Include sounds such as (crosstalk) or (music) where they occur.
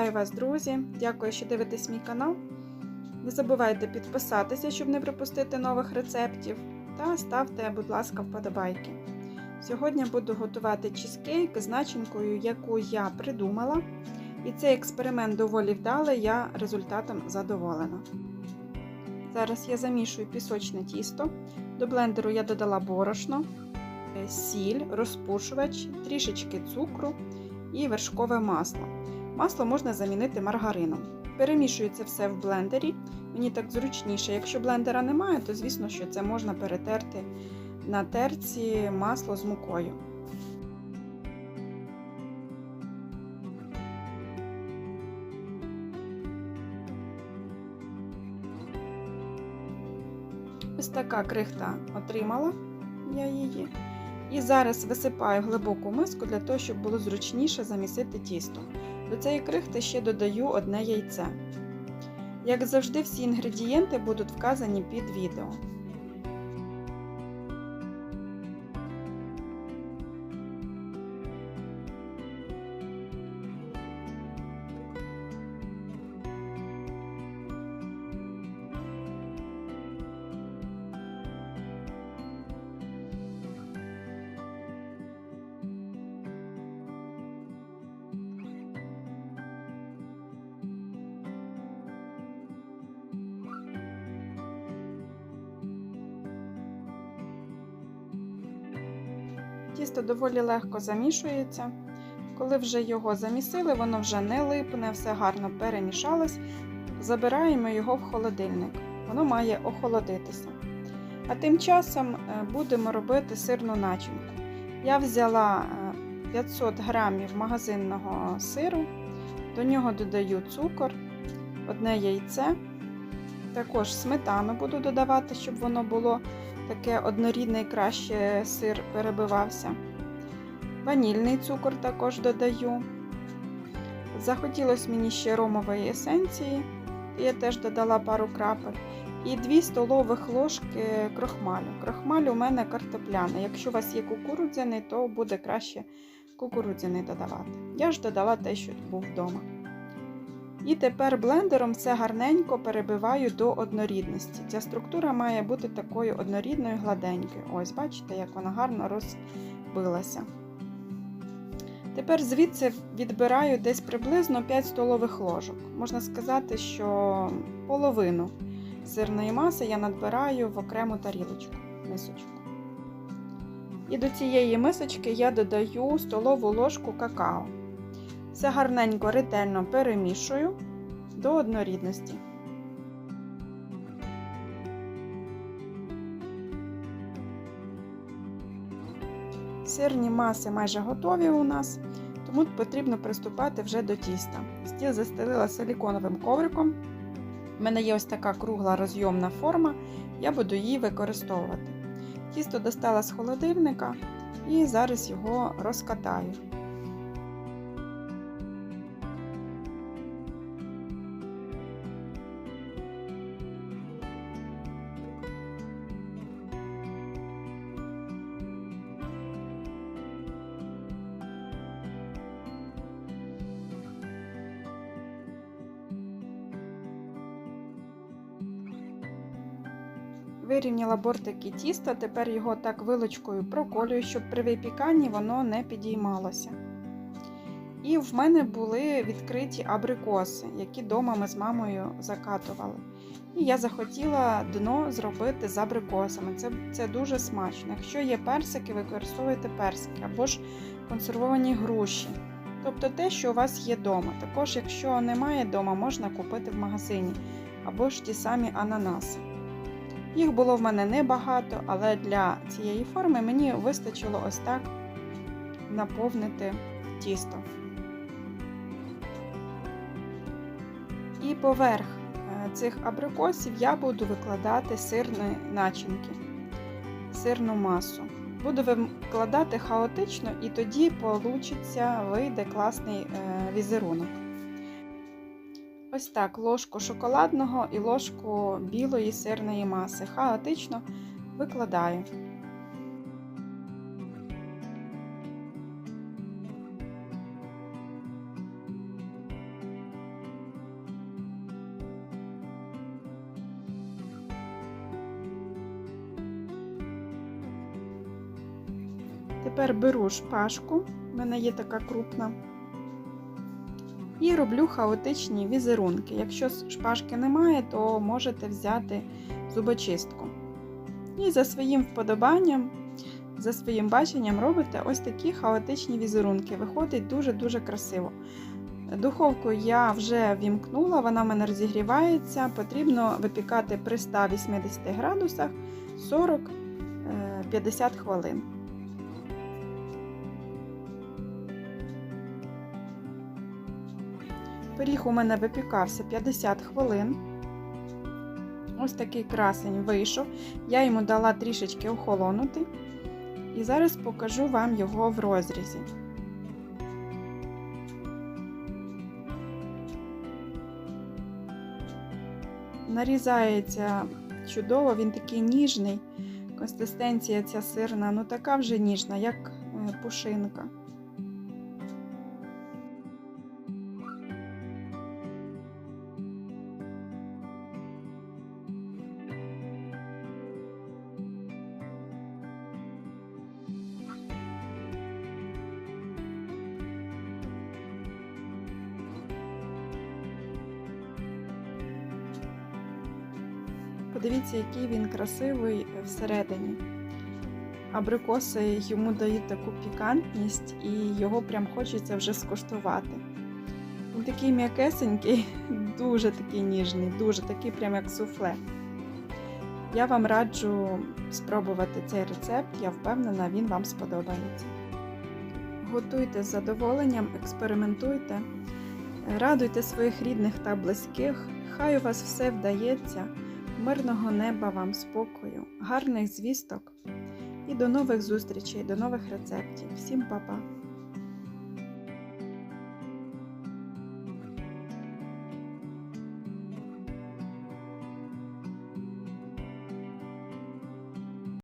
Вітаю вас, друзі! Дякую, що дивитесь мій канал. Не забувайте підписатися, щоб не пропустити нових рецептів. Та ставте, будь ласка, вподобайки. Сьогодні буду готувати чизкейк з начинкою, яку я придумала. І цей експеримент доволі вдалий, я результатом задоволена. Зараз я замішую пісочне тісто. До блендеру я додала борошно, сіль, розпушувач, трішечки цукру і вершкове масло. Масло можна замінити маргарином. Перемішую це все в блендері. Мені так зручніше. Якщо блендера немає, то звісно, що це можна перетерти на терці масло з мукою. Ось така крихта отримала я її. І зараз висипаю глибоку миску для того, щоб було зручніше замісити тісто. До цієї крихти ще додаю одне яйце. Як завжди, всі інгредієнти будуть вказані під відео. Тісто доволі легко замішується. Коли вже його замісили, воно вже не липне, все гарно перемішалось. Забираємо його в холодильник. Воно має охолодитися. А тим часом будемо робити сирну начинку. Я взяла 500 грамів магазинного сиру, до нього додаю цукор, одне яйце. Також сметану буду додавати, щоб воно було таке однорідне і краще сир перебивався. Ванільний цукор також додаю. Захотілося мені ще ромової есенції, я теж додала пару крапель. І 2 столових ложки крохмалю. Крохмаль у мене картопляний. Якщо у вас є кукурудзяний, то буде краще кукурудзяний додавати. Я ж додала те, що був вдома. І тепер блендером все гарненько перебиваю до однорідності. Ця структура має бути такою однорідною гладенькою. Ось, бачите, як вона гарно розбилася. Тепер звідси відбираю десь приблизно 5 столових ложок. Можна сказати, що половину сирної маси я надбираю в окрему тарілочку, мисочку. І до цієї мисочки я додаю столову ложку какао. Все гарненько ретельно перемішую до однорідності. Сирні маси майже готові у нас, тому потрібно приступати вже до тіста. Стіл застелила силіконовим ковриком. У мене є ось така кругла розйомна форма, я буду її використовувати. Тісто достала з холодильника і зараз його розкатаю. Вирівняла бортики тіста, тепер його так вилочкою проколюю, щоб при випіканні воно не підіймалося. І в мене були відкриті абрикоси, які вдома ми з мамою закатували. І я захотіла дно зробити з абрикосами. Це це дуже смачно. Якщо є персики, використовуйте персики або ж консервовані груші. Тобто те, що у вас є вдома. Також, якщо немає вдома, можна купити в магазині або ж ті самі ананаси. Їх було в мене небагато, але для цієї форми мені вистачило ось так наповнити тісто. І поверх цих абрикосів я буду викладати сирні начинки, сирну масу. Буду викладати хаотично, і тоді вийде класний візерунок. Ось так ложку шоколадного і ложку білої сирної маси. Хаотично викладаю. Тепер беру шпажку, в мене є така крупна. І роблю хаотичні візерунки. Якщо шпажки немає, то можете взяти зубочистку. І за своїм вподобанням, за своїм баченням робите ось такі хаотичні візерунки. Виходить дуже-дуже красиво. Духовку я вже вімкнула, вона в мене розігрівається. Потрібно випікати при 180 градусах 40-50 хвилин. Пиріг у мене випікався 50 хвилин. Ось такий красень вийшов. Я йому дала трішечки охолонути. І зараз покажу вам його в розрізі. Нарізається чудово, він такий ніжний. Консистенція ця сирна, ну така вже ніжна, як е, пушинка. Подивіться, який він красивий всередині. Абрикоси йому дають таку пікантність, і його прям хочеться вже скуштувати. Він такий м'якесенький, (laughs) дуже такий ніжний, дуже такий прям як суфле. Я вам раджу спробувати цей рецепт, я впевнена, він вам сподобається. Готуйте з задоволенням, експериментуйте, радуйте своїх рідних та близьких, хай у вас все вдається. Мирного неба вам спокою, гарних звісток і до нових зустрічей, до нових рецептів. Всім па-па!